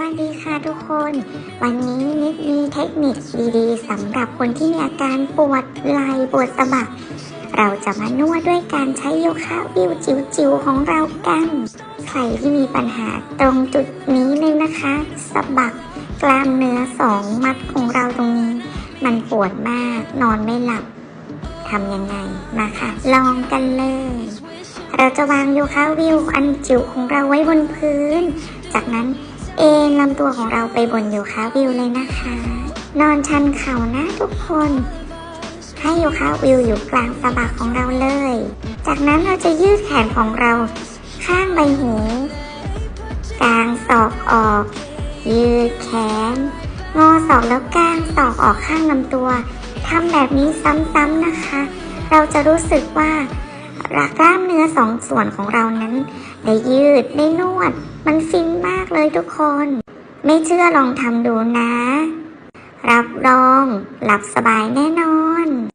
วัสดีค่ะทุกคน วันนี้นิดมีเทคนิคดีๆสำหรับคนที่มีอาการปวดไหล่ปวดสะบัก เราจะมานวดด้วยการใช้โยคะวิวจิ๋วๆของเรากัน ใครที่มีปัญหาตรงจุดนี้เลยนะคะสะบักกล้ามเนื้อสองมัดของเราตรงนี้ มันปวดมากนอนไม่หลับทำยังไงมาค่ะลองกันเลย เราจะวางโยคะวิวอันจิ๋วของเราไว้บนพื้น จากนั้น เอ็นลำตัวของเราไปบนโยคะวิวเลยนะคะ นอนชันเข่านะทุกคน ให้โยคะวิวอยู่กลางสะบักของเราเลย จากนั้นเราจะยืดแขนของเราข้างใบหูกางศอกออก ยืดแขน งอศอกแล้วกางศอกออกข้างลำตัวทำแบบนี้ซ้ำๆนะคะ เราจะรู้สึกว่า กล้ามเนื้อสองส่วนของเรานั้น ได้ยืดได้นวด มันฟินมากเลยทุกคน ไม่เชื่อลองทำดูนะ รับรอง หลับสบายแน่นอน